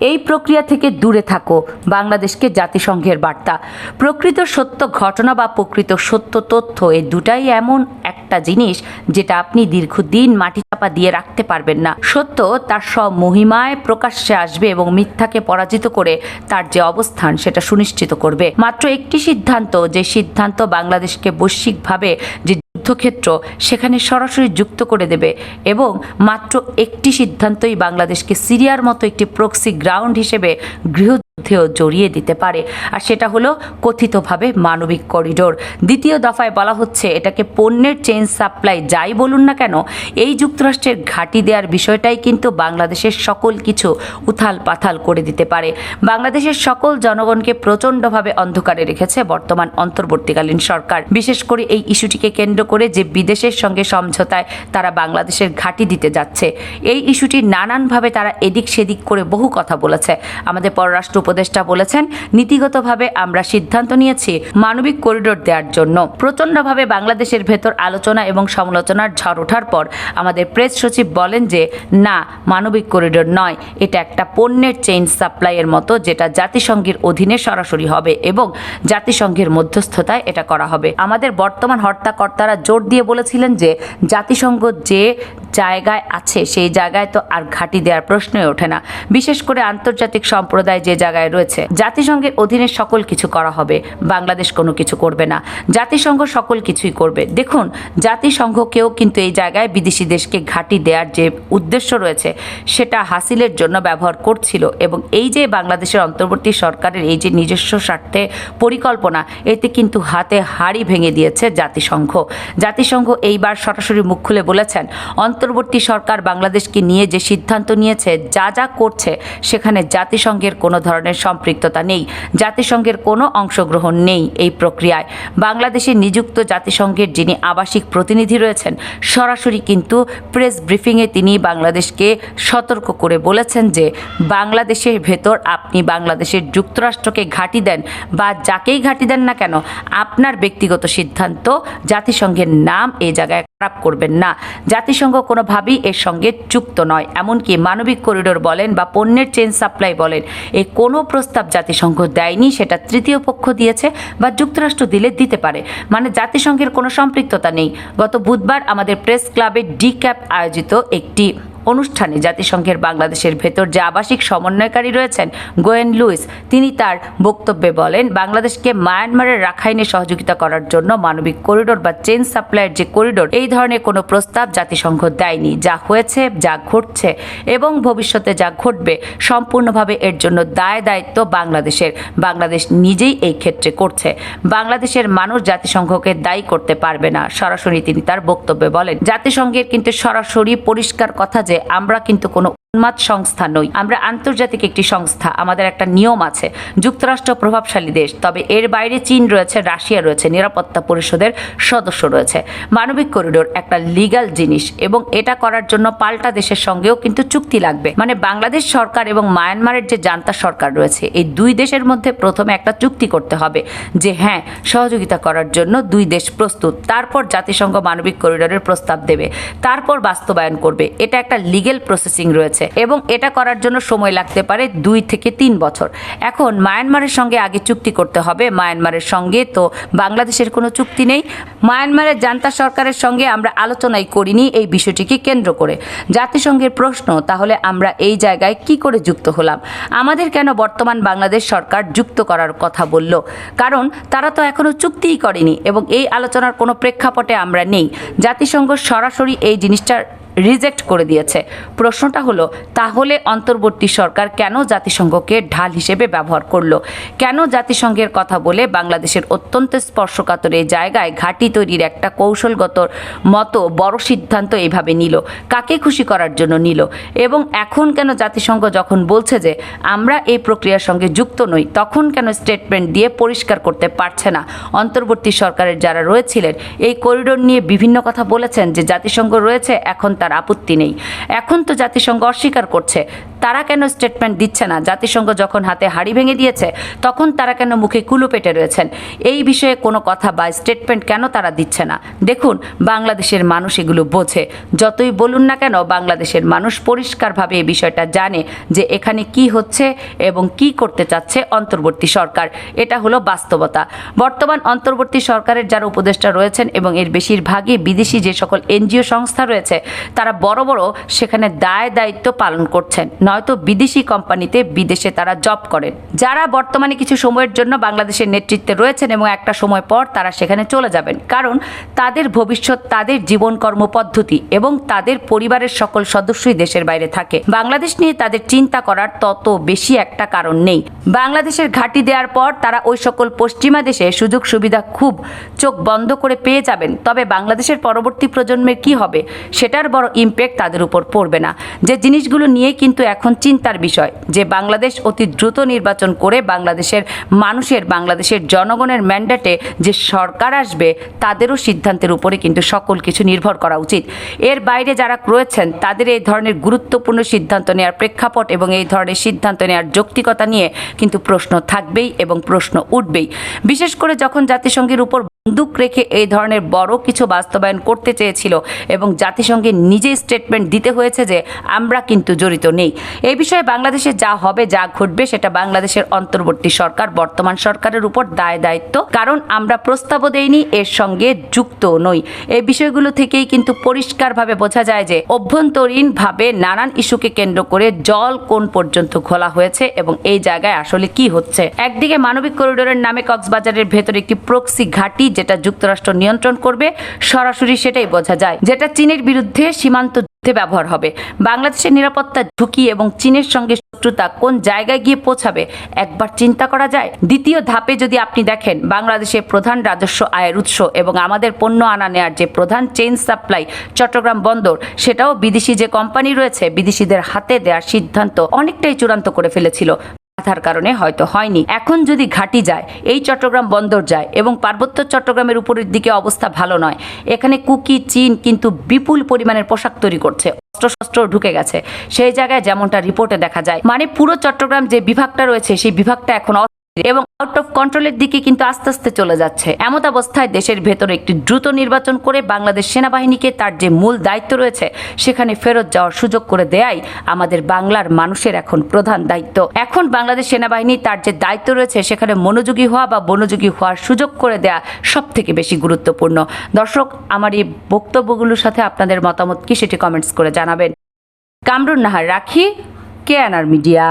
এই প্রক্রিয়া থেকে দূরে থাকো। বাংলাদেশকে জাতিসংঘের বার্তা। প্রকৃত সত্য ঘটনা বা প্রকৃত সত্য তথ্য এই দুটাই এমন একটা জিনিস যেটা আপনি দীর্ঘদিন মাটি চাপা দিয়ে রাখতে পারবেন না। সত্য তার সব মহিমায় প্রকাশ্যে আসবে এবং মিথ্যাকে পরাজিত করে তার যে অবস্থান সেটা সুনিশ্চিত করবে। মাত্র একটি সিদ্ধান্ত, যে সিদ্ধান্ত বাংলাদেশকে বৈশ্বিকভাবে যে যুদ্ধক্ষেত্র সেখানে সরাসরি যুক্ত করে দেবে এবং মাত্র একটি সিদ্ধান্তই বাংলাদেশকে সিরিয়ার মতো একটি প্রক্সি গ্রাউন্ড হিসেবে গৃহযুদ্ধেও জড়িয়ে দিতে পারে। আর সেটা হলো কথিতভাবে মানবিক করিডোর। দ্বিতীয় দফায় বলা হচ্ছে, এটাকে পণ্যের চেইন সাপ্লাই যাই বলুন না কেন, এই যুক্তরাষ্ট্রের ঘাঁটি দেওয়ার বিষয়টাই কিন্তু বাংলাদেশের সকল কিছু উথাল পাথাল করে দিতে পারে। বাংলাদেশের সকল জনগণকে প্রচণ্ডভাবে অন্ধকারে রেখেছে বর্তমান অন্তর্বর্তীকালীন সরকার। বিশেষ করে এই ইস্যুটিকে কেন্দ্র করে যে বিদেশের সঙ্গে সমঝোতায় তারা বাংলাদেশের ঘাঁটি দিতে যাচ্ছে। এই ইস্যুটি নানানভাবে তারা এদিক সেদিক করে বহু কথা বলেছে। আমাদের পররাষ্ট্র উপদেষ্টা বলেছেন, নীতিগতভাবে আমরা সিদ্ধান্ত নিয়েছি মানবিক করিডোর দেওয়ার জন্য। প্রচণ্ডভাবে বাংলাদেশের ভেতর আলোচনা এবং সমালোচনার ঝড় ওঠার পর আমাদের প্রেস সচিব বলেন যে, না, মানবিক করিডোর নয়। এটা একটা পণ্যের চেইন সাপ্লাইয়ের মতো যেটা জাতিসংঘের অধীনে সরাসরি হবে এবং জাতিসংঘের মধ্যস্থতায় এটা করা হবে। আমাদের বর্তমান হর্তাকর্তারা জোর দিয়ে বলেছিলেন যে, জাতিসংঘ যে জায়গায় আছে, সেই জায়গায় তো আর ঘাঁটি দেওয়ার প্রশ্নই ওঠে না। বিশেষ করে আন্তর্জাতিক সম্প্রদায় যে জায়গায় রয়েছে। জাতিসংঘের অধীনে সকল কিছু করা হবে। বাংলাদেশ কোনো কিছু করবে না। জাতিসংঘ সকল কিছুই করবে। দেখুন, জাতিসংঘকেও কিন্তু এই জায়গায় বিদেশি দেশকে ঘাঁটি দেওয়ার যে উদ্দেশ্য রয়েছে, সেটা হাসিলের জন্য ব্যবহার করছিল এবং এই যে বাংলাদেশের অন্তর্বর্তী সরকারের এই যে নিজস্ব স্বার্থে পরিকল্পনা, এতে কিন্তু হাতে হাড়ি ভেঙে দিয়েছে জাতিসংঘ। জাতিসংঘ এইবার সরাসরি মুখ খুলে বলেছেন, অন্তর্বর্তী সরকার বাংলাদেশকে নিয়ে যে সিদ্ধান্ত নিয়েছে, যা যা করছে, সেখানে জাতিসংঘের কোনো ধরনের সম্পৃক্ততা নেই। জাতিসংঘের কোনো অংশগ্রহণ নেই এই প্রক্রিয়ায়। বাংলাদেশে নিযুক্ত জাতিসংঘের যিনি আবাসিক প্রতিনিধি রয়েছেন, সরাসরি কিন্তু প্রেস ব্রিফিংয়ে তিনি বাংলাদেশকে সতর্ক করে বলেছেন যে, বাংলাদেশের ভেতর আপনি বাংলাদেশের যুক্তরাষ্ট্রকে ঘাঁটি দেন বা যাকেই ঘাঁটি দেন না কেন, আপনার ব্যক্তিগত সিদ্ধান্ত জাতিসংঘের নাম এই জায়গায় খারাপ করবেন না। জাতিসংঘ কোনোভাবেই এর সঙ্গে যুক্ত নয়। এমনকি মানবিক করিডোর বলেন বা পণ্যের চেন সাপ্লাই বলেন এই কোনো প্রস্তাব জাতিসংঘ দেয়নি, সেটা তৃতীয় পক্ষ দিয়েছে বা যুক্তরাষ্ট্র দিলে দিতে পারে। মানে জাতিসংঘের কোনো সম্পৃক্ততা নেই। গত বুধবার আমাদের প্রেস ক্লাবে ডি ক্যাপ আয়োজিত একটি অনুষ্ঠানে জাতিসংঘের বাংলাদেশের ভেতর যে আবাসিক সমন্বয়কারী রয়েছেন গোয়েন লুইস, তিনি তার বক্তব্যে বলেন, বাংলাদেশকে মায়ানমারের রাখাইনে সহযোগিতা করার জন্য মানবিক করিডোর বা চেন সাপ্লাইয়ের যে করিডোর, এই ধরনের কোনো প্রস্তাব জাতিসংঘ দেয়নি। যা হয়েছে, যা ঘটছে এবং ভবিষ্যতে যা ঘটবে সম্পূর্ণভাবে এর জন্য দায় দায়িত্ব বাংলাদেশের। বাংলাদেশ নিজেই এই ক্ষেত্রে করছে। বাংলাদেশের মানুষ জাতিসংঘকে দায়ী করতে পারবে না। সরাসরি তিনি তার বক্তব্যে বলেন, জাতিসংঘের কিন্তু সরাসরি পরিষ্কার কথা যে আমরা কিন্তু কোনো উন্মাদ সংস্থা নই। আমরা আন্তর্জাতিক একটি সংস্থা। আমাদের একটা নিয়ম আছে, যুক্তরাষ্ট্র প্রভাবশালী দেশ। তবে এর বাইরে চীন রয়েছে, রাশিয়া রয়েছে, নিরাপত্তা পরিষদের সদস্য রয়েছে। মানবিক করিডোর একটা লিগ্যাল জিনিস এবং এটা করার জন্য পাল্টা দেশের সঙ্গেও কিন্তু চুক্তি লাগবে। মানে বাংলাদেশ সরকার এবং মায়ানমারের যে জান্তা সরকার রয়েছে, এই দুই দেশের মধ্যে প্রথমে একটা চুক্তি করতে হবে যে হ্যাঁ সহযোগিতা করার জন্য দুই দেশ প্রস্তুত। তারপর জাতিসংঘ মানবিক করিডোরের প্রস্তাব দেবে। তারপর বাস্তবায়ন করবে। এটা একটা লিগেল প্রসেসিং রয়েছে। এবং এটা করার জন্য সময় লাগতে পারে দুই থেকে তিন বছর। এখন মায়ানমারের সঙ্গে আগে চুক্তি করতে হবে। মায়ানমারের সঙ্গে তো বাংলাদেশের কোনো চুক্তি নেই। মায়ানমারের জান্তা সরকারের সঙ্গে আমরা আলোচনাই করিনি এই বিষয়টিকে কেন্দ্র করে। জাতিসংঘের প্রশ্ন, তাহলে আমরা এই জায়গায় কি করে যুক্ত হলাম? আমাদের কেন বর্তমান বাংলাদেশ সরকার যুক্ত করার কথা বলল? কারণ তারা তো এখনও চুক্তিই করেনি এবং এই আলোচনার কোনো প্রেক্ষাপটে আমরা নেই। জাতিসংঘ সরাসরি এই জিনিসটা রিজেক্ট করে দিয়েছে। প্রশ্নটা হলো, তাহলে অন্তর্বর্তী সরকার কেন জাতিসংঘকে ঢাল হিসেবে ব্যবহার করল? কেন জাতিসংঘের কথা বলে বাংলাদেশের অত্যন্ত স্পর্শকাতর এই জায়গায় ঘাঁটি তৈরির একটা কৌশলগত মতো বড় সিদ্ধান্ত এইভাবে নিল? কাকে খুশি করার জন্য নিল? এবং এখন কেন জাতিসংঘ যখন বলছে যে আমরা এই প্রক্রিয়ার সঙ্গে যুক্ত নই, তখন কেন স্টেটমেন্ট দিয়ে পরিষ্কার করতে পারছে না? অন্তর্বর্তী সরকারের যারা রয়েছিলেন, এই করিডোর নিয়ে বিভিন্ন কথা বলেছেন যে জাতিসংঘ রয়েছে, এখন তার আপত্তি নেই। এখন তো জাতিসংঘ অস্বীকার করছে। তারা কেন স্টেটমেন্ট দিচ্ছে না? জাতিসংঘ যখন হাতে হাড়ি ভেঙে দিয়েছে, তখন তারা কেন মুখে কুলু পেটে রয়েছেন? এই বিষয়ে কোনো কথা বা স্টেটমেন্ট কেন তারা দিচ্ছে না? দেখুন, বাংলাদেশের মানুষ এগুলো বোঝে। যতই বলুন না কেন, বাংলাদেশের মানুষ পরিষ্কারভাবে এই বিষয়টা জানে যে এখানে কি হচ্ছে এবং কি করতে চাচ্ছে অন্তর্বর্তী সরকার। এটা হলো বাস্তবতা। বর্তমান অন্তর্বর্তী সরকারের যারা উপদেষ্টা রয়েছেন এবং এর বেশিরভাগই বিদেশি যে সকল এনজিও সংস্থা রয়েছে, তারা বড় বড় সেখানে দায় দায়িত্ব পালন করছেন। নয়তো বিদেশি কোম্পানিতে বিদেশে তারা জব করেন। যারা বর্তমানে কিছু সময়ের জন্য বাংলাদেশের নেতৃত্বে রয়েছেন এবং একটা সময় পর তারা সেখানে চলে যাবেন। কারণ তাদের ভবিষ্যৎ, তাদের জীবন কর্ম পদ্ধতি এবং তাদের পরিবারের সকল সদস্যই দেশের বাইরে থাকে। বাংলাদেশ নিয়ে তাদের চিন্তা করার তত বেশি একটা কারণ নেই। বাংলাদেশের ঘাঁটি দেওয়ার পর তারা ওই সকল পশ্চিমা দেশে সুযোগ সুবিধা খুব চোখ বন্ধ করে পেয়ে যাবেন। তবে বাংলাদেশের পরবর্তী প্রজন্মের কি হবে, সেটার বড় ইম্প্যাক্ট তাদের উপর পড়বে না। যে জিনিসগুলো নিয়ে কিন্তু এখন চিন্তার বিষয় যে বাংলাদেশ অতি দ্রুত নির্বাচন করে বাংলাদেশের মানুষের, বাংলাদেশের জনগণের ম্যান্ডেটে যে সরকার আসবে, তাদেরও সিদ্ধান্তের উপরে কিন্তু সকল কিছু নির্ভর করা উচিত। এর বাইরে যারা রয়েছেন, তাদের এই ধরনের গুরুত্বপূর্ণ সিদ্ধান্ত নেওয়ার প্রেক্ষাপট এবং এই ধরনের সিদ্ধান্ত নেওয়ার যৌক্তিকতা নিয়ে কিন্তু প্রশ্ন থাকবেই এবং প্রশ্ন উঠবেই। বিশেষ করে যখন জাতিসংঘের উপর বন্দুক রেখে এই ধরনের বড় কিছু বাস্তবায়ন করতে চেয়েছিল এবং জাতিসংঘে নিজেই স্টেটমেন্ট দিতে হয়েছে যে আমরা কিন্তু জড়িত নেই। এই বিষয়ে বাংলাদেশে যা হবে, যা ঘটবে, সেটা বাংলাদেশের অন্তর্বর্তী সরকার, বর্তমান সরকারের উপর দায় দায়িত্ব। কারণ আমরা প্রস্তাবও দেইনি, এর সঙ্গে যুক্ত নই। এই বিষয়গুলো থেকেই কিন্তু পরিষ্কারভাবে বোঝা যায় যে, অভ্যন্তরীণভাবে নানান ইস্যুকে কেন্দ্র করে জল কোন পর্যন্ত খোলা হয়েছে এবং এই জায়গায় আসলে কি হচ্ছে। একদিকে মানবিক করিডোরের নামে কক্সবাজারের ভেতরে একটি প্রক্সি ঘাঁটি, যেটা যুক্তরাষ্ট্র নিয়ন্ত্রণ করবে, সরাসরি সেটাই বোঝা যায়। যেটা চীনের বিরুদ্ধে সীমান্ত যুদ্ধে ব্যবহার হবে। বাংলাদেশের নিরাপত্তা ঝুঁকি এবং চীনের সঙ্গে শত্রুতা কোন জায়গায় গিয়ে পৌঁছাবে একবার চিন্তা করা যায়। দ্বিতীয় ধাপে যদি আপনি দেখেন বাংলাদেশের প্রধান রাজস্ব আয়ের উৎস এবং আমাদের পণ্য আনা নেওয়ার যে প্রধান চেইন সাপ্লাই চট্টগ্রাম বন্দর, সেটাও বিদেশি যে কোম্পানি রয়েছে, বিদেশিদের হাতে দেওয়ার সিদ্ধান্ত অনেকটাই চূড়ান্ত করে ফেলেছিল। বাধার কারণে হয়তো হয়নি। এখন যদি ঘাটি যায়, এই চট্টগ্রাম বন্দর যায় এবং পার্বত্য চট্টগ্রামের উপরের দিকে অবস্থা ভালো নয়, এখানে কুকি, চীন কিন্তু বিপুল পরিমাণের পোশাক তৈরি করছে। অস্ত্রশস্ত্র ঢুকে গেছে। সেই জায়গায় যেমনটা রিপোর্টে দেখা যায়। মানে পুরো চট্টগ্রাম যে বিভাগটা রয়েছে, সেই বিভাগটা এখন এবং আউট অফ কন্ট্রোলের দিকে কিন্তু আস্তে আস্তে চলে যাচ্ছে। এমত অবস্থায় দেশের ভেতরে একটি দ্রুত নির্বাচন করে বাংলাদেশ সেনাবাহিনীকে তার যে মূল দায়িত্ব রয়েছে, সেখানে ফেরত যাওয়ার সুযোগ করে দেয়াই আমাদের বাংলার মানুষের এখন প্রধান দায়িত্ব। এখন বাংলাদেশ সেনাবাহিনী তার যে দায়িত্ব রয়েছে, সেখানে মনোযোগী হওয়া বা মনোযোগী হওয়ার সুযোগ করে দেয়া সব থেকে বেশি গুরুত্বপূর্ণ। দর্শক, আমার এই বক্তব্যগুলোর সাথে আপনাদের মতামত কি সেটি কমেন্টস করে জানাবেন। কামরুন নাহার রাখি কেয়ানার মিডিয়া।